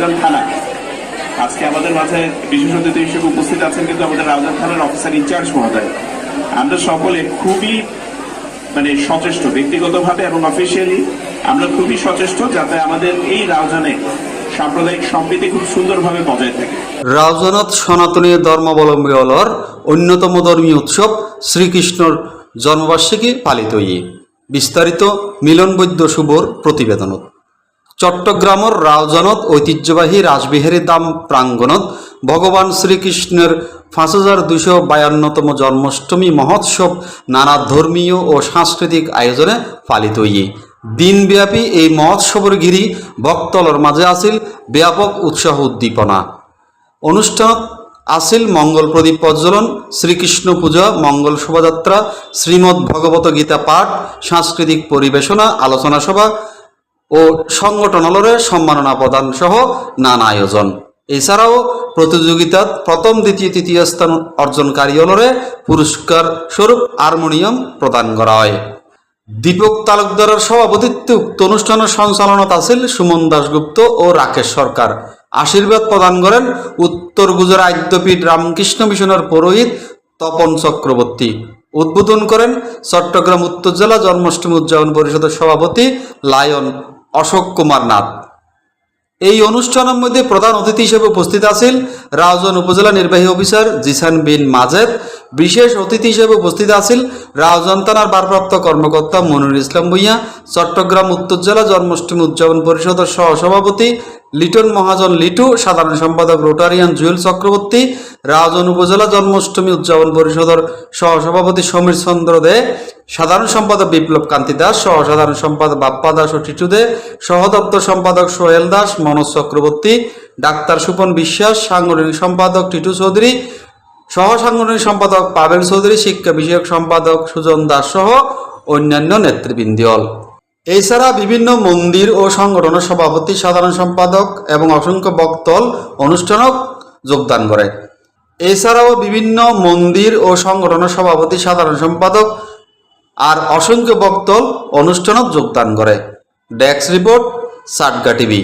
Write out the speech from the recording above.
রাউজান থানা আজকে আমাদের মাঝে বিশেষ অতিথি হিসেবে উপস্থিত আছেন কিন্তু আমাদের রাউজান থানার অফিসার ইনচার্জ মহোদয়। আমরা সকলে খুবই মানে সচেষ্ট ব্যক্তিগতভাবে এবং অফিসিয়ালি আমরা খুবই সচেষ্ট যাতে আমাদের এই রাউজানে সাম্প্রদায়িক সম্প্রীতি খুব সুন্দরভাবে বজায় থাকে। রাউজানত সনাতনী ধর্মাবলম্বী হলর অন্যতম ধর্মীয় উৎসব শ্রীকৃষ্ণর জন্মবার্ষিকী পালিত ইয়ে বিস্তারিত মিলন বৈদ্য শুভর প্রতিবেদনত। চট্টগ্রামের রাউজানত ঐতিহ্যবাহী রাসবিহারী দাম প্রাঙ্গণত ভগবান শ্রীকৃষ্ণের পাঁচ হাজার দুশো বায়ান্নতম জন্মাষ্টমী মহোৎসব নানা ধর্মীয় ও সাংস্কৃতিক আয়োজনে পালিত ইয়ে দিনব্যাপী এই মহোৎসবের ঘিরি ভক্তলর মাঝে আছিল ব্যাপক উৎসাহ উদ্দীপনা। অনুষ্ঠানত আসিল মঙ্গল প্রদীপ প্রজ্বলন, শ্রীকৃষ্ণ পূজা, মঙ্গল শোভাযাত্রা, শ্রীমদ্ ভগবত গীতা পাঠ, সাংস্কৃতিক পরিবেশনা, আলোচনা সভা ও সংগঠনলরে সম্মাননা প্রদান সহ নানা আয়োজন। এছাড়াও প্রতিযোগিতাত প্রথম, দ্বিতীয়, তৃতীয় স্থান অর্জনকারী হলরে পুরস্কার স্বরূপ হারমোনিয়াম প্রদান করা হয়। দীপক তালুকদারের সভাপতিত্বে উক্ত অনুষ্ঠানের সঞ্চালনত আছিল সুমন দাশগুপ্ত ও রাকেশ সরকার। আশীর্বাদ প্রদান করেন উত্তর গুজরাট আদ্যপীঠ রামকৃষ্ণ মিশনের পুরোহিত তপন চক্রবর্তী। উদ্বোধন করেন চট্টগ্রাম উত্তর জেলা জন্মাষ্টমী উদযাপন পরিষদের সভাপতি লায়ন অশোক কুমার নাথ। এই অনুষ্ঠানের মধ্যে প্রধান অতিথি হিসেবে উপস্থিত আছেন রাউজান উপজেলা নির্বাহী অফিসার জিসান বিন মাজেদ বিশেষ অতিথি হিসেবে উপস্থিত আছেন রাউজান থানার ভারপ্রাপ্ত কর্মকর্তা মনিরুল ইসলাম ভুইয়া, চট্টগ্রাম উত্তর জেলা জন্মাষ্টমী উদযাপন পরিষদের সহসভাপতি লিটন মহাজন লিটু, সাধারণ সম্পাদক রোটারিয়ান জুয়েল চক্রবর্তী, রাউজান উপজেলা জন্মাষ্টমী উদযাপন পরিষদের সহসভাপতি সমীর চন্দ্র দে, সাধারণ সম্পাদক বিপ্লব কান্তি দাস সহ সাধারণ সম্পাদক বাপ্পা দাস ও টিটু দে, সহদপ্তর সম্পাদক সোহেল দাস, মনোজ চক্রবর্তী, ডাক্তার সুপন বিশ্বাস, সাংগঠনিক সম্পাদক টিটু চৌধুরী সহ সাংগঠনিক সম্পাদক পাবেল চৌধুরী, শিক্ষা বিষয়ক সম্পাদক সুজন দাস সহ অন্যান্য নেতৃবৃন্দল এছাড়া বিভিন্ন মন্দির ও সংগঠনের সভাপতি, সাধারণ সম্পাদক এবং অসংখ্য বক্তল অনুষ্ঠানক যোগদান করে। এছাড়াও বিভিন্ন মন্দির ও সংগঠনের সভাপতি, সাধারণ সম্পাদক আর অসংখ্য বক্তল অনুষ্ঠানত যোগদান করে। ডেস্ক রিপোর্ট, সাটগা টিভি।